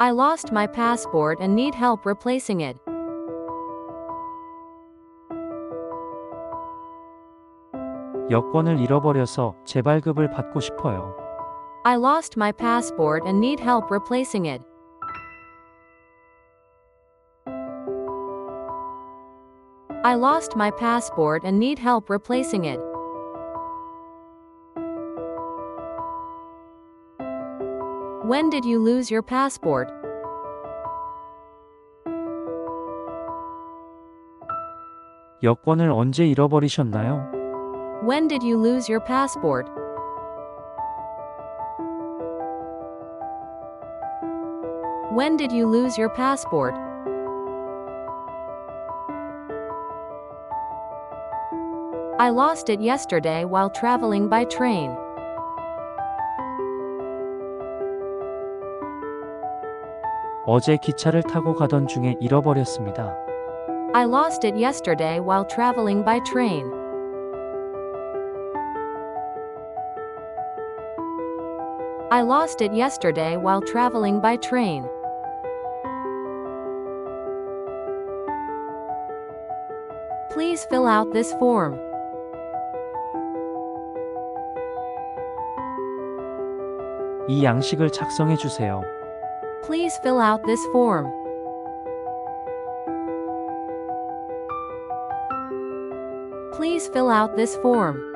I lost my passport and need help replacing it. 여권을 잃어버려서 재발급을 받고 싶어요. I lost my passport and need help replacing it. I lost my passport and need help replacing it. When did you lose your passport? 여권을 언제 잃어버리셨나요? When did you lose your passport? When did you lose your passport? I lost it yesterday while traveling by train. 어제 기차를 타고 가던 중에 잃어버렸습니다. I lost it yesterday while traveling by train. I lost it yesterday while traveling by train. Please fill out this form. 이 양식을 작성해 주세요. Please fill out this form. Please fill out this form.